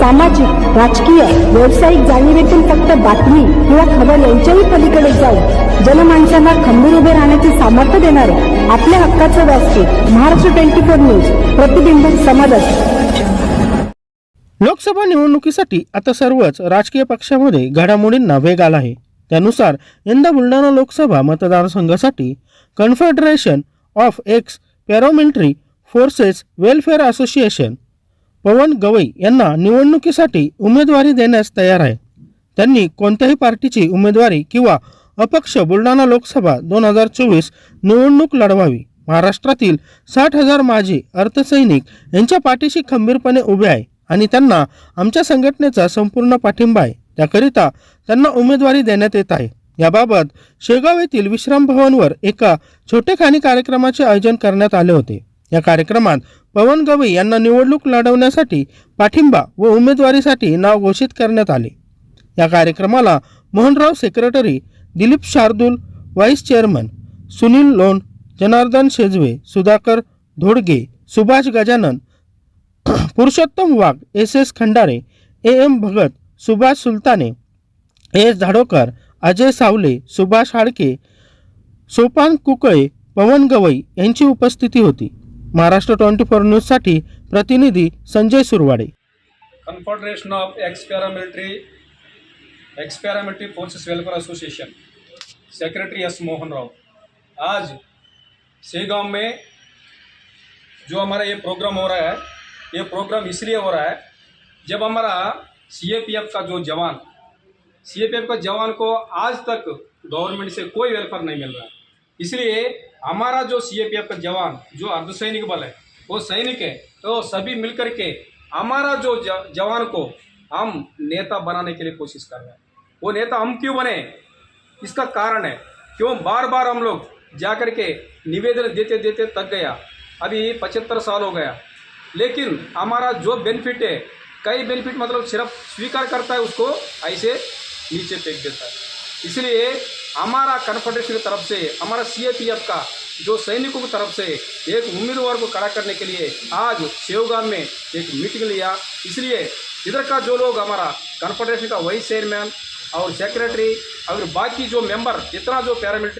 सामाजिक राजकीय व्यावसायिक जाणीवेतून फक्त बातमी किंवा खबर यांच्याही पलीकडे जाऊन जनमानसांना खंबीर उभे राहण्याचे सामर्थ्य देणारे आपल्या हक्काचं व्यासपीठ महाराष्ट्र ट्वेंटी फोर न्यूज प्रतिबिंब समाजात लोकसभा निवडणुकीसाठी आता सर्वच राजकीय पक्षामध्ये घडामोडींना वेग आला आहे. त्यानुसार यंदा बुलढाणा लोकसभा मतदारसंघासाठी confederation of ex paramilitary forces welfare association Pawan Gawai यांना निवडणुकीसाठी उमेदवारी देण्यास तयार आहे. त्यांनी कोणत्याही पार्टीची उमेदवारी किंवा अपक्ष बुलढाणा लोकसभा दोन हजार चोवीस निवडणूक लढवावी. महाराष्ट्रातील साठ हजार माजी अर्थसैनिक यांच्या पाठीशी खंबीरपणे उभे आहे आणि त्यांना आमच्या संघटनेचा संपूर्ण पाठिंबा आहे. त्याकरिता त्यांना उमेदवारी देण्यात येत आहे. याबाबत शेगाव येथील विश्राम भवनवर एका छोटेखानी कार्यक्रमाचे आयोजन करण्यात आले होते. या कार्यक्रमात पवन गवई यांना निवडणूक लढवण्यासाठी पाठिंबा व उमेदवारीसाठी नाव घोषित करण्यात आले. या कार्यक्रमाला Mohanrao secretary Dilip Shardul vice chairman Sunil Lon Janardan Shejwe Sudhakar Dhodge Subhash Gajanan Purushottam Wagh S S Khandare A M Bhagat Subhash Sultane S Zadokar Ajay Savle Subhash Hadke Sopan Kukle Pawan Gawai यांची उपस्थिती होती. Maharashtra twenty four news न्यूजसाठी प्रतिनिधी Sanjay Surwade. Confederation of ex-paramilitary ex-paramilitary forces welfare association secretary S Mohan Rao आज शेगांव में जो हमारा ये प्रोग्राम हो रहा है, ये प्रोग्राम इसलिए हो रहा है, जब हमारा सीएपीएफ का जो जवान सीएपीएफ का जवान को आज तक गवर्नमेंट से कोई वेलफेयर नहीं मिल रहा है। इसलिए हमारा जो सीएपीएफ का जवान, जो अर्धसैनिक बल है, वो सैनिक है तो सभी मिलकर के हमारा जो जवान को हम नेता बनाने के लिए कोशिश कर रहे हैं। वो नेता हम क्यों बने? इसका कारण है, क्यों बार बार हम लोग जाकर के निवेदन देते देते तक गया। अभी पचहत्तर साल हो गया। लेकिन हमारा जो बेनिफिट है, कई बेनिफिट मतलब सिर्फ़ स्वीकार करता है उसको, ऐसे नीचे फेंक देता है। इसलिए हमारा कन्फेडरेशन की तरफ से हमारा सी का जो सैनिकों की तरफ से एक उम्मीदवार को खड़ा करने के लिए आज शेवगांव में एक मीटिंग लिया। इसलिए इधर का जो लोग हमारा कन्फेडरेशन का वाइस चेयरमैन और सेक्रेटरी और बाकी जो मेंबर इतना जो पैरामिलिट्री